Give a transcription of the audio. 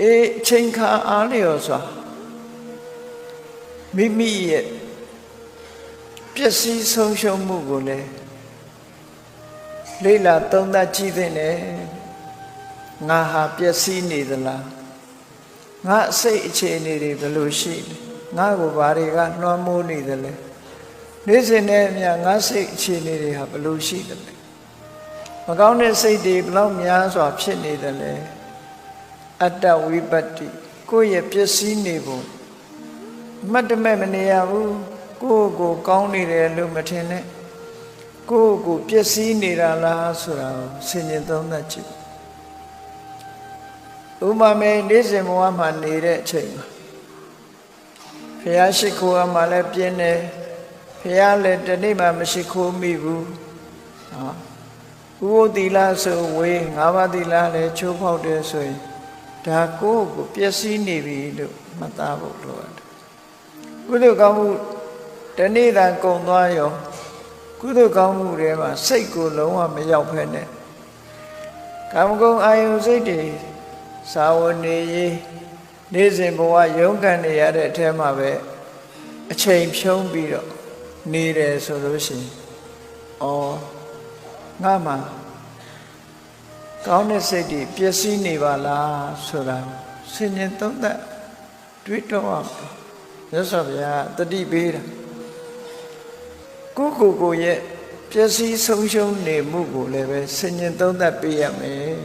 အေးအချိန်ခါအားလျော်စွာမိမိရဲ့ပျက်စီးဆုံးရှုံးမှုကိုလည်းလေးလာသုံးသပ်ကြည့်သင့်တယ်ငါဟာပျက်စီးနေသလားငါအစိတ်အခြေအနေတွေဘယ်လိုရှိလဲငါ့ကိုဘာတွေကလွှမ်းမိုးနေသလဲနေ့စဉ်နဲ့အမျှငါစိတ်အခြေအနေတွေဟာဘယ်လိုရှိသလဲမကောင်းတဲ့စိတ်တွေဘယ်လောက်များစွာဖြစ်နေသလဲ အတ္တဝိပတ္တိကိုယ့်ရဲ့ပျက်စီးနေပုံအမတ်တမဲ့မနေရဘူးကိုယ့်ကိုကောင်းနေတယ်လို့မထင်နဲ့ကိုယ့်ကိုပျက်စီးနေတာလားဆိုတာကိုဆင်ញင်သုံးသပ်ကြည့်ဥမာမဲနေ့စဉ်ဘဝမှာနေတဲ့အချိန်မှာဖះရှိခိုးအမှလည်းပြင်းတယ်ဖះလည်းတနေ့မှမရှိခိုးမိဘူးနော်ဥပုသီလဆိုဝေးငါးပါးသီလလည်းချိုးဖောက်တယ်ဆိုရင် ဒါကိုယ့်ကိုပျက်စီးနေပြီလို့မှတ်သားဖို့လိုတယ်ကုသိုလ်ကောင်းမှုတနေ့တန်ကုံသွားရောကုသိုလ်ကောင်းမှုတွေမှာစိတ်ကိုလုံးဝမရောက်ဖက်နဲ့ကာမဂုဏ်အာယုစိတ်တွေစာဝနေရေးနေ့စဉ်ဘဝရုန်းကန်နေရတဲ့အထဲမှာပဲအချိန်ဖြုံးပြီးတော့နေတယ်ဆိုလို့ရှိရင်အော်ငါမှ ကောင်းတဲ့စိတ်တွေပျက်စီးနေပါလားဆိုတာဆင်ញင်သုံးသပ်တွေးတော့အောင်မြတ်စွာဘုရားတတိပေးတာကိုကိုကိုရဲ့ပျက်စီးဆုံးရှုံးနေမှုကိုလည်းပဲဆင်ញင်သုံးသပ်ပေးရမယ်